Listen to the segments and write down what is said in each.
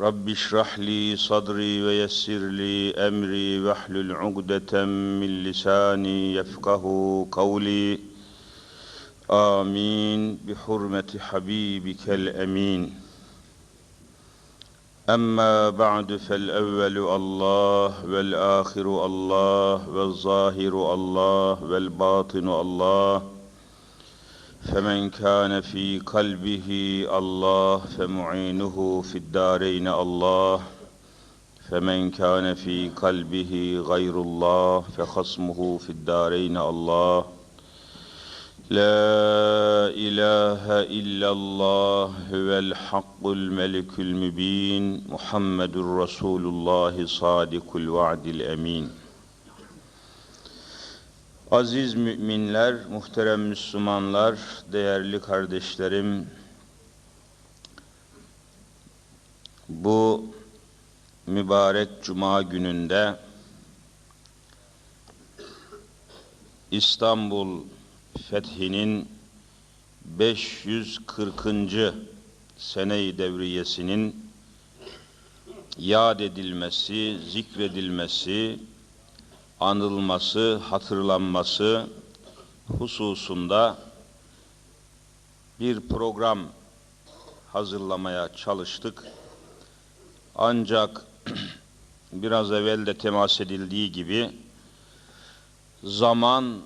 رب اشرح لي صدري ويسر لي أمري واحلل عقدة من لساني يفقه قولي. آمين. بحرمة حبيبك الأمين. أما بعد فالأول الله والآخر الله والظاهر الله والباطن الله. فمن كان في قلبه الله فمعينه في الدارين الله. فمن كان في قلبه غير الله فخصمه في الدارين الله. لا إله إلا الله هو الحق الملك المبين محمد رسول الله صادق الوعد الأمين. Aziz müminler, muhterem Müslümanlar, değerli kardeşlerim, bu mübarek cuma gününde İstanbul fethinin 540. sene-i devriyesinin yad edilmesi, zikredilmesi, anılması, hatırlanması hususunda bir program hazırlamaya çalıştık. Ancak biraz evvel de temas edildiği gibi zaman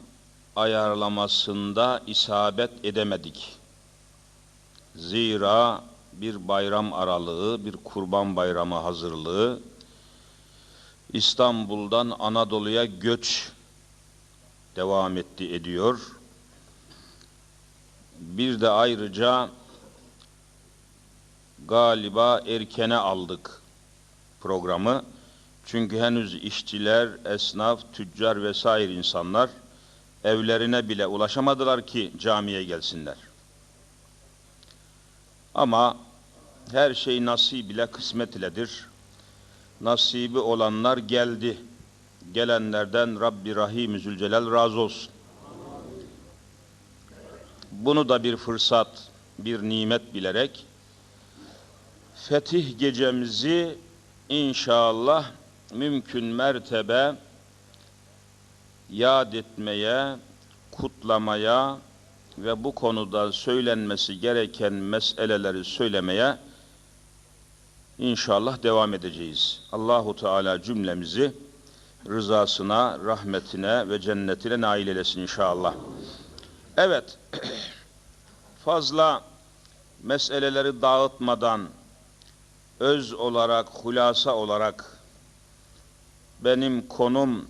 ayarlamasında isabet edemedik. Zira bir bayram aralığı, bir kurban bayramı hazırlığı, İstanbul'dan Anadolu'ya göç devam etti ediyor. Bir de ayrıca galiba erkene aldık programı. Çünkü henüz işçiler, esnaf, tüccar vesaire insanlar evlerine bile ulaşamadılar ki camiye gelsinler. Ama her şey nasip ile kısmet iledir. Nasibi olanlar geldi. Gelenlerden Rabbi Rahim Zülcelal razı olsun. Bunu da bir fırsat, bir nimet bilerek fetih gecemizi inşallah mümkün mertebe yad etmeye, kutlamaya ve bu konuda söylenmesi gereken meseleleri söylemeye inşallah devam edeceğiz. Allahu Teala cümlemizi rızasına, rahmetine ve cennetine nail eylesin inşallah. Evet, fazla meseleleri dağıtmadan öz olarak, hulasa olarak benim konum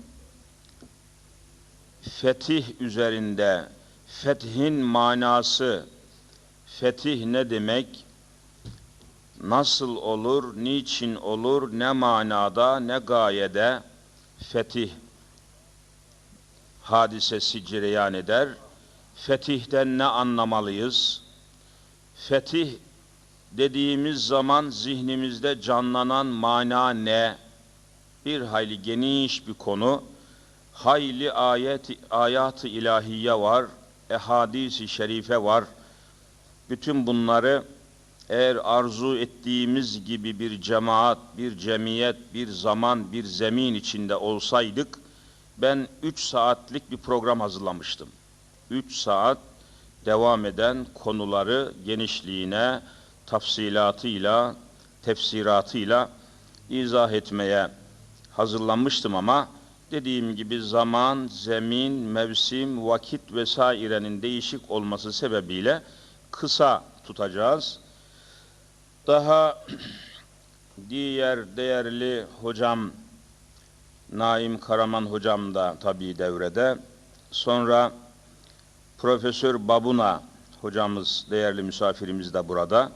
fetih üzerinde fethin manası fetih ne demek nasıl olur niçin olur ne manada ne gayede fetih hadisesi cereyan eder. Fetihten ne anlamalıyız? Fetih dediğimiz zaman zihnimizde canlanan mana ne? Bir hayli geniş bir konu. Hayli ayet ayat-ı ilahiye var, ehadis-i şerife var. Bütün bunları eğer arzu ettiğimiz gibi bir cemaat, bir cemiyet, bir zaman, bir zemin içinde olsaydık, ben üç saatlik bir program hazırlamıştım. Üç saat devam eden konuları genişliğine, tafsilatıyla, tefsiratıyla izah etmeye hazırlanmıştım ama dediğim gibi zaman, zemin, mevsim, vakit vesairenin değişik olması sebebiyle kısa tutacağız. Daha diğer değerli hocam Naim Karaman hocam da tabii devrede. Sonra Profesör Babuna hocamız, değerli misafirimiz de burada.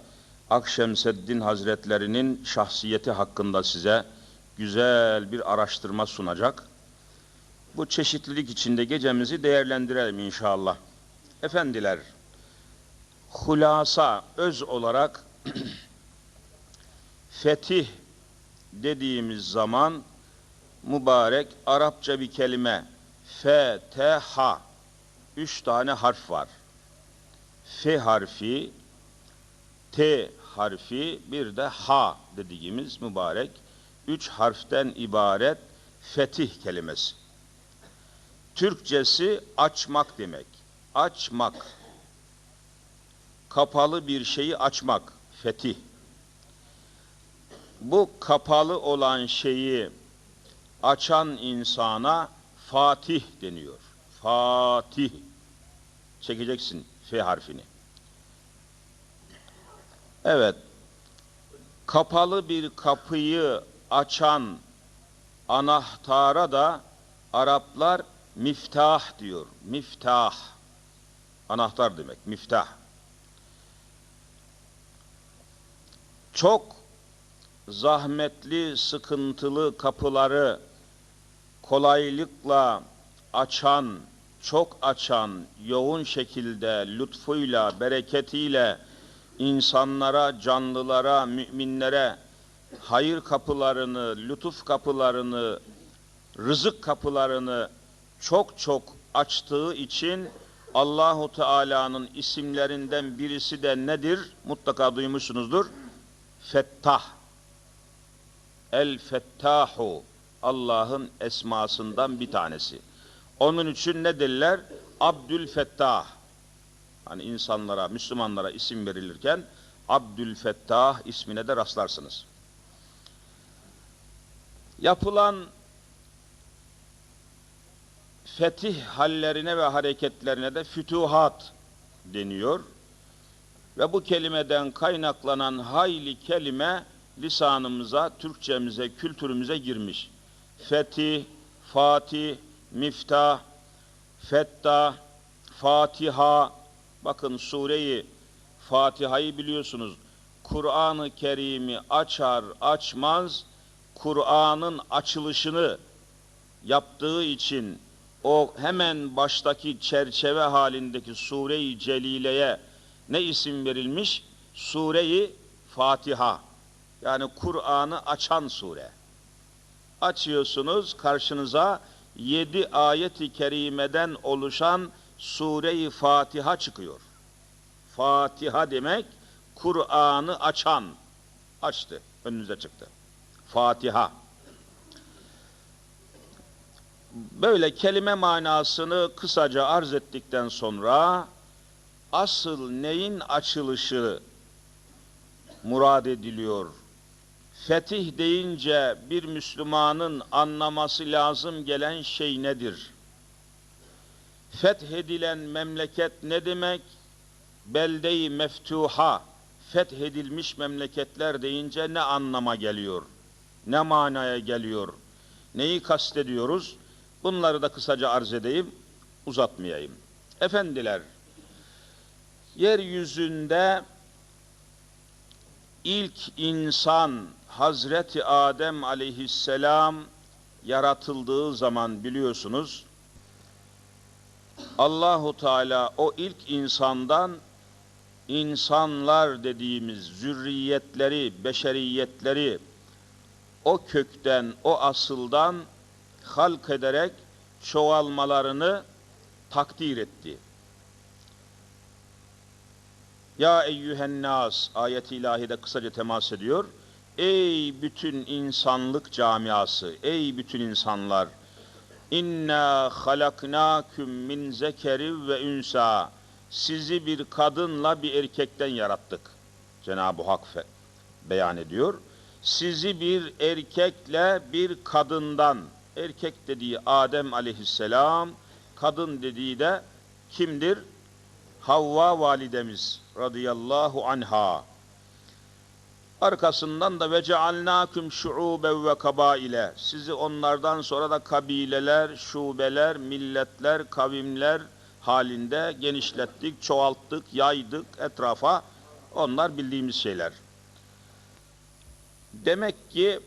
Akşemseddin Hazretlerinin şahsiyeti hakkında size güzel bir araştırma sunacak. Bu çeşitlilik içinde gecemizi değerlendirelim inşallah. Efendiler, hulasa öz olarak fetih dediğimiz zaman mübarek Arapça bir kelime F, T, H üç tane harf var. F harfi, T harfi, bir de H dediğimiz mübarek üç harften ibaret fetih kelimesi. Türkçesi açmak demek. Açmak. Kapalı bir şeyi açmak. Fetih. Bu kapalı olan şeyi açan insana Fatih deniyor. Fatih. Çekeceksin F harfini. Evet. Kapalı bir kapıyı açan anahtara da Araplar miftah diyor. Miftah. Anahtar demek. Miftah. Çok zahmetli, sıkıntılı kapıları kolaylıkla açan, çok açan, yoğun şekilde lütfuyla, bereketiyle insanlara, canlılara, müminlere hayır kapılarını, lütuf kapılarını, rızık kapılarını çok çok açtığı için Allahu Teala'nın isimlerinden birisi de nedir? Mutlaka duymuşsunuzdur. Fettah. El Fettahu. Allah'ın esmasından bir tanesi. Onun için ne derler? Abdül Fettah. Hani insanlara, Müslümanlara isim verilirken Abdül Fettah ismine de rastlarsınız. Yapılan fetih hallerine ve hareketlerine de fütuhat deniyor. Ve bu kelimeden kaynaklanan hayli kelime lisanımıza, Türkçemize, kültürümüze girmiş. Fetih, Fatih, Miftah, Fettah, Fatiha. Bakın sureyi Fatiha'yı biliyorsunuz. Kur'an-ı Kerim'i açar açmaz Kur'an'ın açılışını yaptığı için o hemen baştaki çerçeve halindeki Sure-i Celile'ye ne isim verilmiş? Sure-i Fatiha. Yani Kur'an'ı açan sure. Açıyorsunuz karşınıza yedi ayet-i kerimeden oluşan Sure-i Fatiha çıkıyor. Fatiha demek Kur'an'ı açan. Açtı, önünüze çıktı. Fatiha. Böyle kelime manasını kısaca arz ettikten sonra asıl neyin açılışı murad ediliyor? Fetih deyince bir Müslümanın anlaması lazım gelen şey nedir? Fethedilen memleket ne demek? Belde-i meftuha, fethedilmiş memleketler deyince ne anlama geliyor? Ne manaya geliyor? Neyi kastediyoruz? Bunları da kısaca arz edeyim, uzatmayayım. Efendiler, yeryüzünde ilk insan Hazreti Adem aleyhisselam yaratıldığı zaman biliyorsunuz Allahu Teala o ilk insandan insanlar dediğimiz zürriyetleri, beşeriyetleri o kökten, o asıldan halk ederek çoğalmalarını takdir etti. Ya eyyühen nas ayeti ilahide kısaca temas ediyor. Ey bütün insanlık camiası, ey bütün insanlar. İnna halaknakum min zekeri ve ünsa. Sizi bir kadınla bir erkekten yarattık. Cenab-ı Hak beyan ediyor. Sizi bir erkekle bir kadından, erkek dediği Adem aleyhisselam, kadın dediği de kimdir? Havva validemiz radıyallahu anha. Arkasından da ve cealnâküm şu'ûben ve kabaile. Sizi onlardan sonra da kabileler, şubeler, milletler, kavimler halinde genişlettik, çoğalttık, yaydık etrafa. Onlar bildiğimiz şeyler. Demek ki